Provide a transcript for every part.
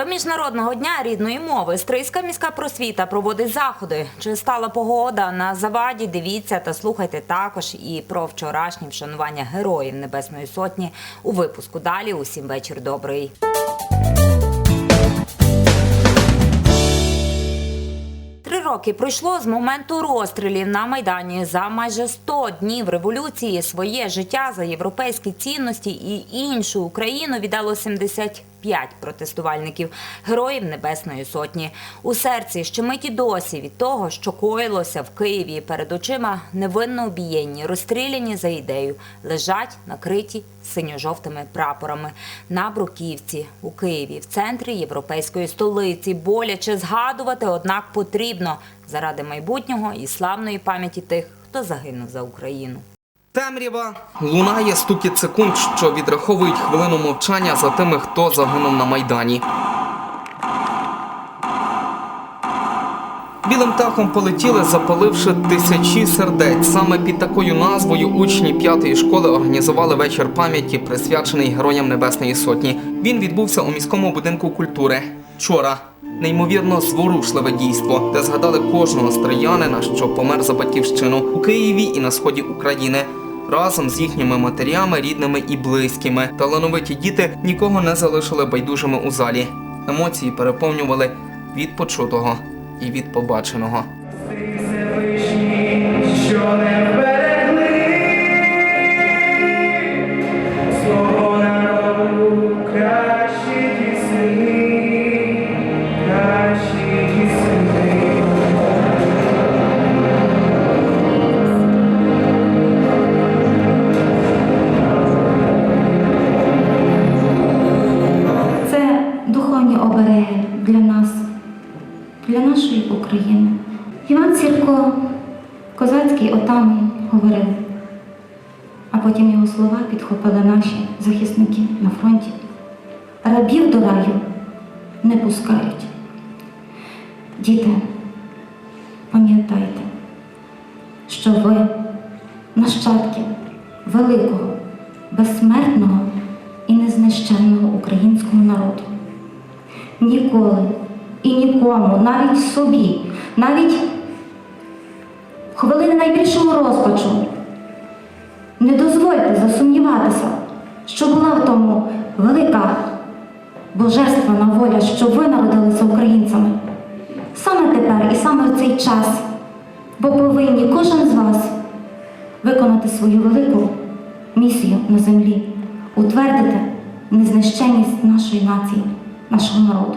До міжнародного дня рідної мови Стрийська міська просвіта проводить заходи. Чи стала погода на заваді? Дивіться та слухайте також і про вчорашнє вшанування героїв Небесної Сотні у випуску. Далі усім вечір добрий. Роки пройшло з моменту розстрілів на майдані. За майже 100 днів революції своє життя за європейські цінності і іншу Україну віддало 75 протестувальників, героїв Небесної Сотні. У серці щемить і досі від того, що коїлося в Києві перед очима невинно обієнні, розстріляні за ідею, лежать накриті синьо-жовтими прапорами на Бруківці у Києві, в центрі європейської столиці. Боляче згадувати, однак потрібно заради майбутнього і славної пам'яті тих, хто загинув за Україну. Темрява лунає стукіт секунд, що відраховують хвилину мовчання за тими, хто загинув на майдані. Білим птахом полетіли, запаливши тисячі сердець. Саме під такою назвою учні п'ятої школи організували вечір пам'яті, присвячений героям Небесної Сотні. Він відбувся у міському будинку культури. Вчора неймовірно зворушливе дійство, де згадали кожного стріянина, що помер за батьківщину у Києві і на сході України. Разом з їхніми матерями, рідними і близькими. Талановиті діти нікого не залишили байдужими у залі. Емоції переповнювали від почутого і від побаченого. що не підхопили наші захисники на фронті. Рабів до раю не пускають. Діти, пам'ятайте, що ви нащадки великого, безсмертного і незнищенного українського народу. Ніколи і нікому, навіть собі, навіть хвилини найбільшого розпачу, не дозвольте засумніватися, що була в тому велика божественна воля, що ви народилися українцями. Саме тепер і саме в цей час, бо повинні кожен з вас виконати свою велику місію на землі, утвердити незнищенність нашої нації, нашого народу.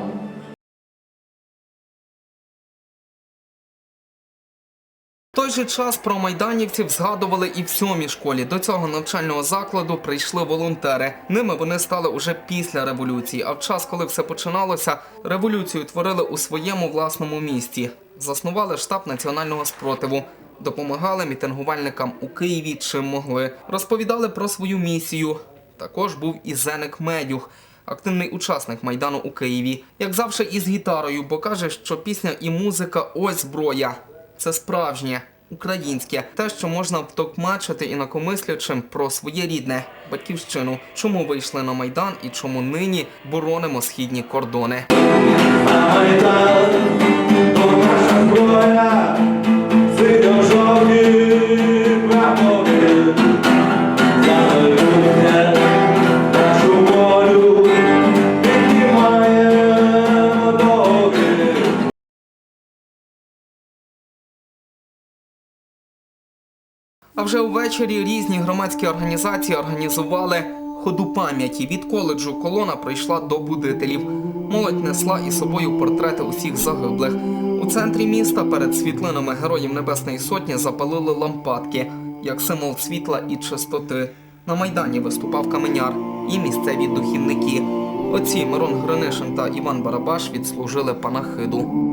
Той же час про майданівців згадували і в сьомій школі. До цього навчального закладу прийшли волонтери. Ними вони стали уже після революції. А в час, коли все починалося, революцію творили у своєму власному місті. Заснували штаб національного спротиву. Допомагали мітингувальникам у Києві чим могли. Розповідали про свою місію. Також був і Зеник Медюх, активний учасник майдану у Києві. Як завжди, із гітарою, бо каже, що пісня і музика ось зброя. Це справжнє, українське, те, що можна втокмачити інакомислячим про своє рідне батьківщину, чому вийшли на майдан і чому нині боронимо східні кордони. Майдан, Вже увечері різні громадські організації організували ходу пам'яті. Від коледжу колона прийшла до будителів. Молодь несла із собою портрети усіх загиблих. У центрі міста перед світлинами героїв Небесної Сотні запалили лампадки як символ світла і чистоти. На майдані виступав каменяр і місцеві духівники. Отці Мирон Гринишин та Іван Барабаш відслужили панахиду.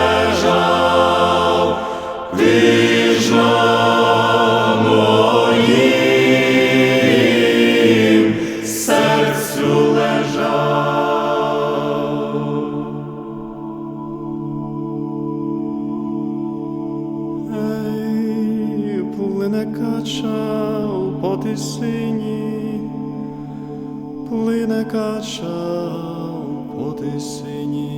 плине кача у потисині.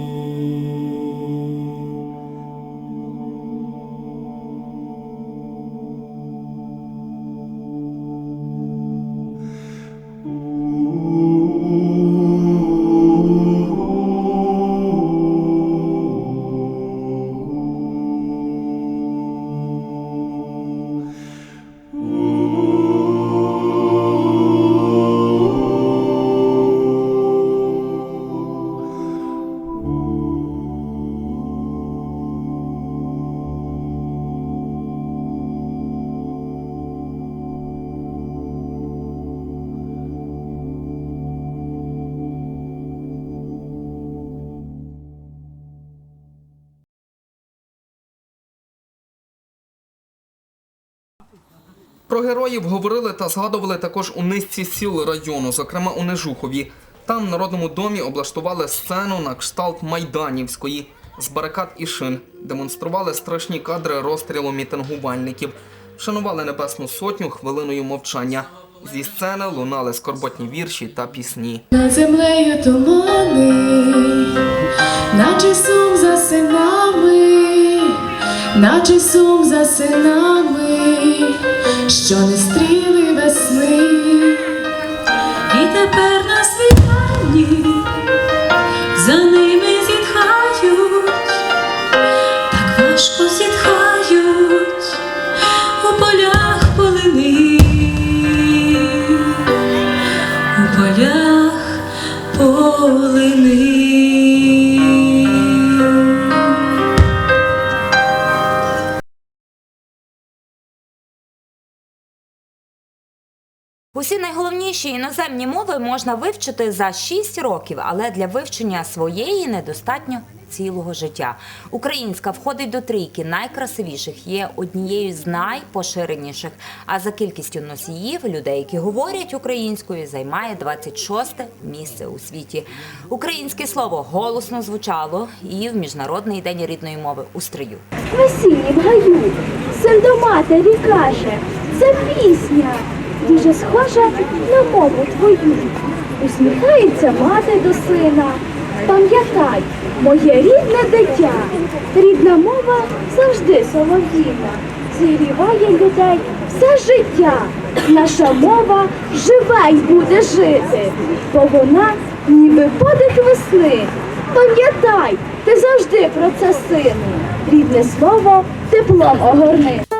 Про героїв говорили та згадували також у низці сіл району, зокрема у Нежухові. Там в Народному домі облаштували сцену на кшталт Майданівської з барикад і шин, демонстрували страшні кадри розстрілу мітингувальників, вшанували Небесну Сотню хвилиною мовчання. Зі сцени лунали скорботні вірші та пісні. Над землею тумани, наче сум за синами, наче сум за синами, що не стріли Усі найголовніші іноземні мови можна вивчити за 6 років, але для вивчення своєї недостатньо цілого життя. Українська входить до трійки найкрасивіших, є однією з найпоширеніших. А за кількістю носіїв людей, які говорять українською, займає 26 місце у світі. Українське слово голосно звучало і в міжнародний день рідної мови у стрию. Весінні в гаю, син до матері каже, це пісня, дуже схожа на мову твою. Усміхається мати до сина. Пам'ятай, моє рідне дитя, рідна мова завжди солов'їна, зігріває людей все життя. Наша мова живе й буде жити, бо вона ніби подих весни. Пам'ятай, ти завжди про це сину. Рідне слово теплом огорни.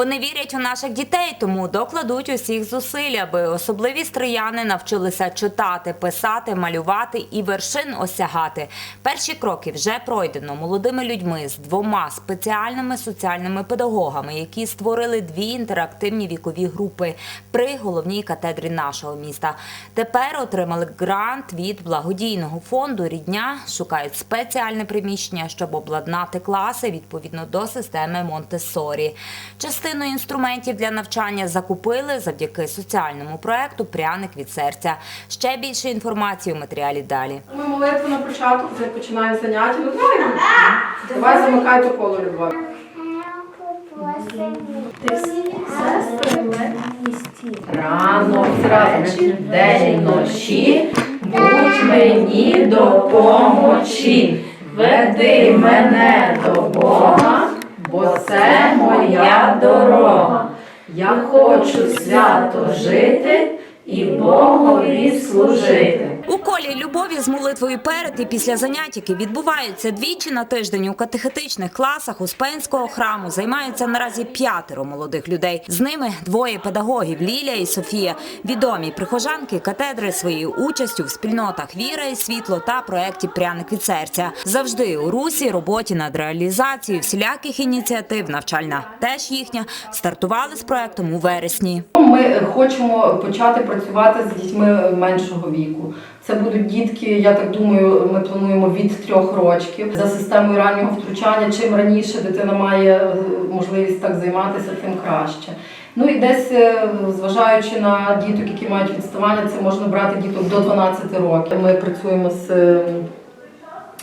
Вони вірять у наших дітей, тому докладуть усіх зусиль, аби особливі стрияни навчилися читати, писати, малювати і вершин осягати. Перші кроки вже пройдено молодими людьми з двома спеціальними соціальними педагогами, які створили дві інтерактивні вікові групи при головній катедрі нашого міста. Тепер отримали грант від благодійного фонду Рідня, шукають спеціальне приміщення, щоб обладнати класи відповідно до системи Монтессорі. Частину інструментів для навчання закупили завдяки соціальному проекту Пряник від серця. Ще більше інформації у матеріалі далі. Ми молитву на початку, вже починаємо заняття. Ну давай, давай замикай то коло любові. Рано вранці, день ночі, будь мені допомочі, веди мене до Бога, бо це моя дорога. Я хочу свято жити і Богові служити. У колі любові з молитвою перед і після занять, які відбуваються двічі на тиждень у катехетичних класах Успенського храму, займаються наразі п'ятеро молодих людей. З ними двоє педагогів Лілія і Софія, відомі прихожанки катедри своєю участю в спільнотах Віра і світло та проєкті Пряник від серця. Завжди у русі роботі над реалізацією всіляких ініціатив. Навчальна теж їхня стартували з проектом у вересні. Ми хочемо почати працювати з дітьми меншого віку. Це будуть дітки, я так думаю, ми плануємо від трьох років за системою раннього втручання. Чим раніше дитина має е, можливість так займатися, тим краще. Ну і десь, е, зважаючи на діток, які мають відставання, це можна брати діток до 12 років. Ми працюємо з е,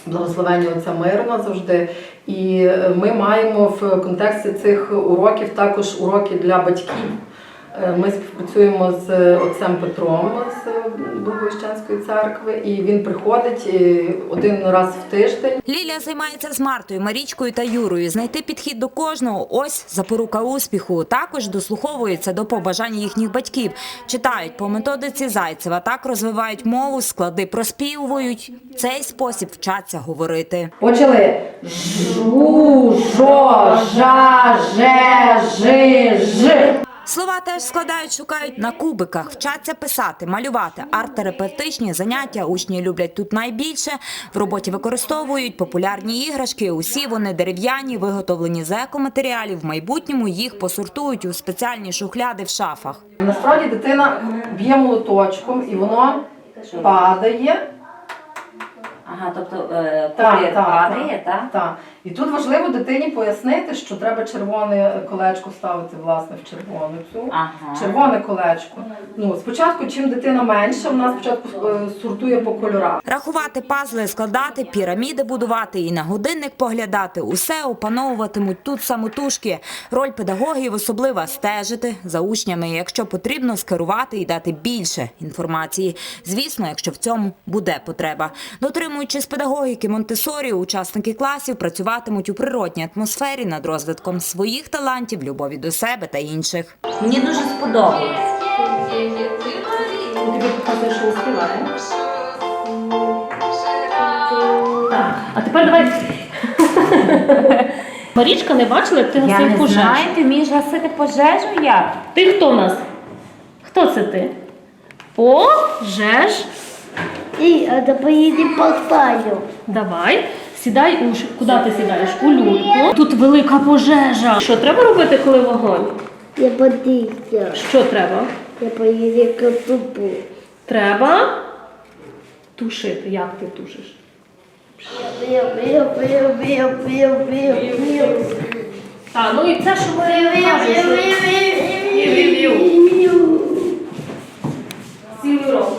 благословення отця Мирона завжди. І ми маємо в контексті цих уроків також уроки для батьків. Е, Ми співпрацюємо з отцем Петром з Благовіщенської церкви, і він приходить е, один раз в тиждень. Лілія займається з Мартою, Марічкою та Юрою. Знайти підхід до кожного ось запорука успіху. Також дослуховується до побажань їхніх батьків. Читають по методиці Зайцева. Так розвивають мову, склади проспівують. Цей спосіб вчаться говорити. Почали жу, жо, жа, же, жи, ж. Слова теж складають, шукають на кубиках, вчаться писати, малювати. Арт-терапевтичні заняття учні люблять тут найбільше. В роботі використовують популярні іграшки. Усі вони дерев'яні, виготовлені з екоматеріалів. В майбутньому їх посортують у спеціальні шухляди в шафах. Насправді дитина б'є молоточком і воно падає. Ага, тобто Так, так, так. Так. І тут важливо дитині пояснити, що треба червоне колечко ставити власне в червону цю. Ага. Червоне колечко. Ну, спочатку, чим дитина менша, вона спочатку е, сортує по кольорах. Рахувати пазли, складати, піраміди будувати і на годинник поглядати. Усе опановуватимуть тут самотужки. Роль педагогів особлива стежити за учнями, якщо потрібно, скерувати і дати більше інформації. Звісно, якщо в цьому буде потреба. Дотримуючись педагогіки Монтесорі, учасники класів працюватимуть у природній атмосфері над розвитком своїх талантів, любові до себе та інших. Мені дуже сподобалось. Тобі показує, що успіває. А тепер давай. Марічка не бачила, як ти гасив пожежу. ти вмієш гасити пожежу як? Ти хто у нас? Хто це ти? Пожеж. І а поїді поставлю. Давай. Сідай у ш- куди ти сідаєш? У люльку. Тут велика пожежа. Що треба робити, коли вогонь? Я подився. Що треба? Я поїду картопу. Треба тушити. Як ти тушиш? А, ну і це, що ми кажемо, цілий рок.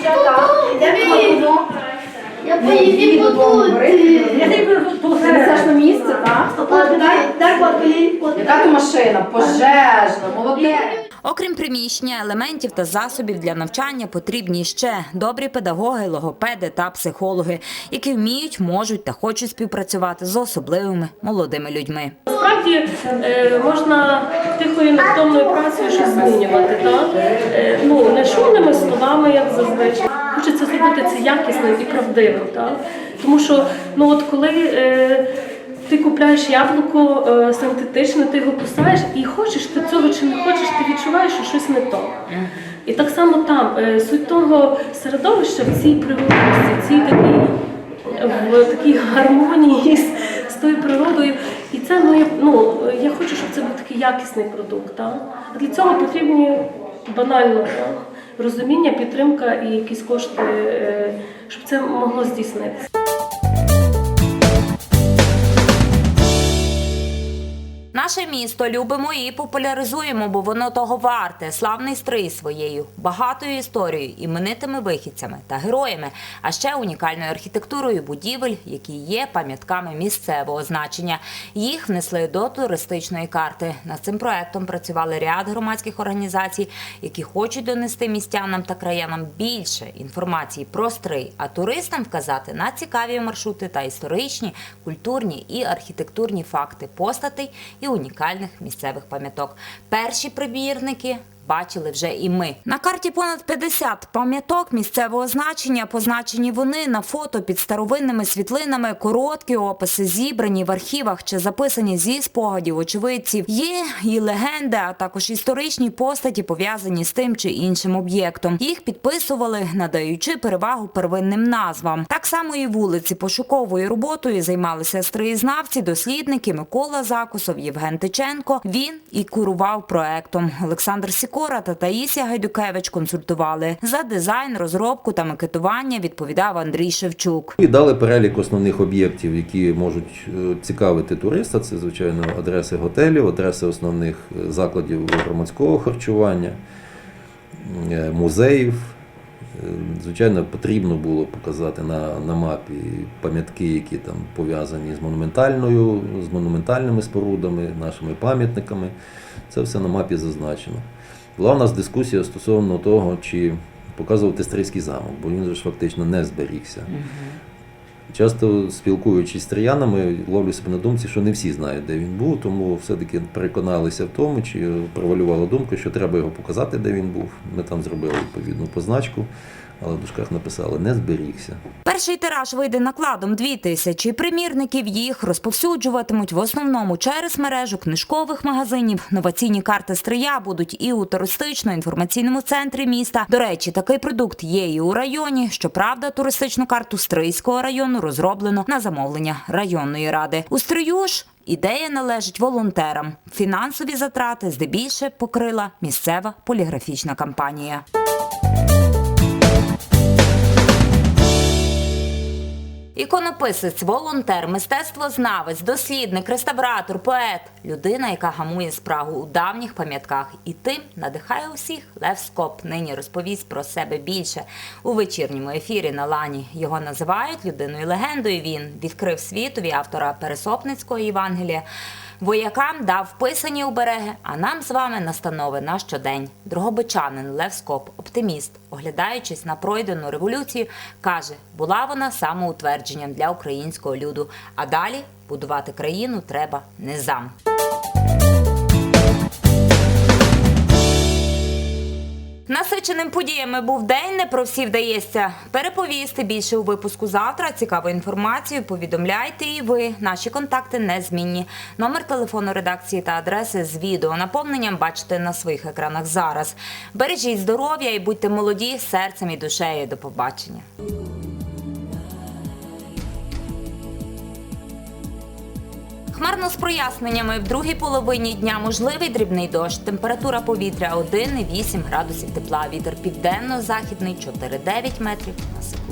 Вже, так. Йдемо додому. Я поїду подути. Несеш на місце, так? Яка то машина? Пожежна, молодець. Окрім приміщення, елементів та засобів для навчання потрібні ще добрі педагоги, логопеди та психологи, які вміють, можуть та хочуть співпрацювати з особливими молодими людьми. Насправді е, можна тихою невтомною працею щось змінювати. Так? Е, Ну, не шумними словами, як зазвичай. Хочеться зробити це якісним і правдивим. Так? Тому що ну, от коли е, ти купляєш яблуко синтетичне, ти його кусаєш і хочеш ти цього чи не хочеш, відчуваєш, що щось не то. І так само там е, суть того середовища в цій природності, в цій такій в такій гармонії з, з тою природою. І це моє, ну, я хочу, щоб це був такий якісний продукт. Так? А для цього потрібні банально так? розуміння, підтримка і якісь кошти, е, щоб це могло здійснитися. Наше місто любимо і популяризуємо, бо воно того варте. Славний стрий своєю багатою історією, іменитими вихідцями та героями, а ще унікальною архітектурою будівель, які є пам'ятками місцевого значення. Їх внесли до туристичної карти. Над цим проектом працювали ряд громадських організацій, які хочуть донести містянам та краянам більше інформації про стрий, а туристам вказати на цікаві маршрути та історичні, культурні і архітектурні факти постатей і унікальних місцевих пам'яток. Перші прибірники. Бачили вже і ми на карті понад 50 пам'яток місцевого значення. Позначені вони на фото під старовинними світлинами. Короткі описи зібрані в архівах чи записані зі спогадів очевидців. Є і легенди, а також історичні постаті пов'язані з тим чи іншим об'єктом. Їх підписували, надаючи перевагу первинним назвам. Так само і вулиці пошуковою роботою займалися строєзнавці, дослідники Микола Закусов, Євген Тиченко. Він і курував проектом. Олександр Сікора та Таїсія Гайдукевич консультували за дизайн, розробку та макетування. Відповідав Андрій Шевчук. І дали перелік основних об'єктів, які можуть е, цікавити туриста. Це, звичайно, адреси готелів, адреси основних е, закладів громадського харчування, е, музеїв. Звичайно, потрібно було показати на, на мапі пам'ятки, які там пов'язані з монументальною, з монументальними спорудами, нашими пам'ятниками. Це все на мапі зазначено. Була у нас дискусія стосовно того, чи показувати Стрийський замок, бо він же ж фактично не зберігся. Часто спілкуючись з троянами, ловлю себе на думці, що не всі знають, де він був, тому все-таки переконалися в тому, чи провалювала думку, що треба його показати, де він був. Ми там зробили відповідну позначку, але в дужках написали не зберігся. Перший тираж вийде накладом дві тисячі примірників. Їх розповсюджуватимуть в основному через мережу книжкових магазинів. Новаційні карти стрия будуть і у туристично-інформаційному центрі міста. До речі, такий продукт є і у районі. Щоправда, туристичну карту Стрийського району розроблено на замовлення районної ради. У стрию ж Ідея належить волонтерам. Фінансові затрати здебільше покрила місцева поліграфічна кампанія. Іконописець, волонтер, мистецтвознавець, дослідник, реставратор, поет людина, яка гамує спрагу у давніх пам'ятках, і тим надихає усіх. Лев Скоп нині розповість про себе більше у вечірньому ефірі на лані. Його називають людиною легендою. Він відкрив світові автора Пересопницького Євангелія. Воякам дав писані обереги, а нам з вами настанови на щодень. Другобичанин Лев Скоп, оптиміст, оглядаючись на пройдену революцію, каже, була вона самоутвердженням для українського люду. А далі будувати країну треба низам. Насиченим подіями був день, не про всі вдається переповісти більше у випуску завтра. Цікаву інформацію повідомляйте і ви. Наші контакти незмінні. Номер телефону редакції та адреси з відео наповненням бачите на своїх екранах зараз. Бережіть здоров'я і будьте молоді серцем і душею. До побачення. Хмарно з проясненнями в другій половині дня можливий дрібний дощ. Температура повітря 1,8 градусів тепла. Вітер південно-західний 4,9 метрів на секунду.